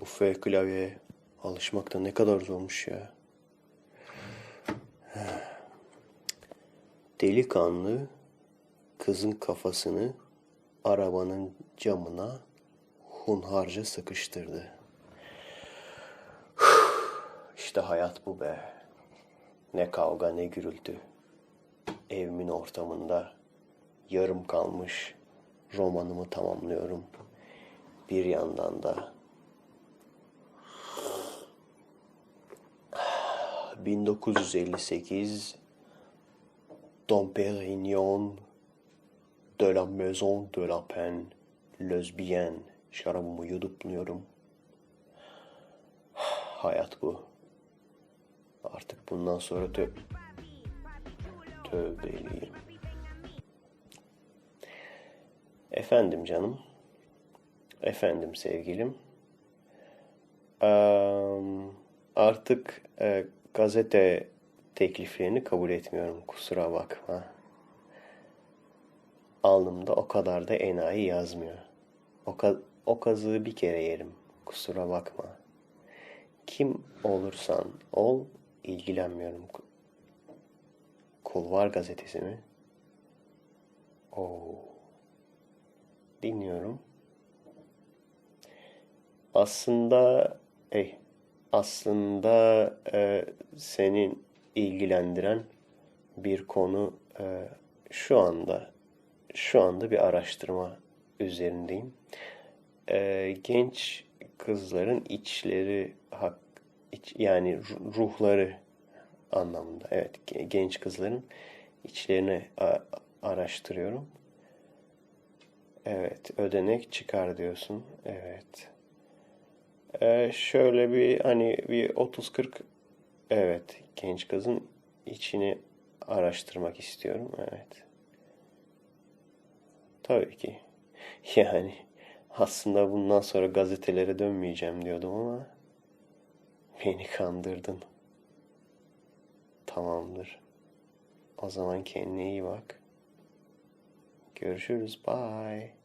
Bu F klavyeye alışmak ne kadar zormuş ya. Delikanlı kızın kafasını arabanın camına hunharca sıkıştırdı. İşte hayat bu be. Ne kavga ne gürültü. Evimin ortamında yarım kalmış romanımı tamamlıyorum. Bir yandan da 1958 Dom Pérignon de la Maison de la Peine Lesbienne şarabımı yudupluyorum. Hayat bu. Artık bundan sonra tö tövbeliyim. Efendim canım. Efendim sevgilim. Eee, artık e, gazete tekliflerini kabul etmiyorum. Kusura bakma. Alnımda o kadar da enayi yazmıyor. O, ka- o kazığı bir kere yerim. Kusura bakma. Kim olursan ol ilgilenmiyorum. Kulvar gazetesi mi? Oo. Dinliyorum. Aslında ey aslında e, senin ilgilendiren bir konu e, şu anda şu anda bir araştırma üzerindeyim. E, genç kızların içleri hak iç, yani ru- ruhları anlamında. Evet, ge- genç kızların içlerini araştırıyorum. Evet, ödenek çıkar diyorsun. Evet. Ee, şöyle bir hani bir 30-40 evet genç kızın içini araştırmak istiyorum. Evet. Tabii ki. Yani aslında bundan sonra gazetelere dönmeyeceğim diyordum ama beni kandırdın. Tamamdır. O zaman kendine iyi bak. Görüşürüz. Bye.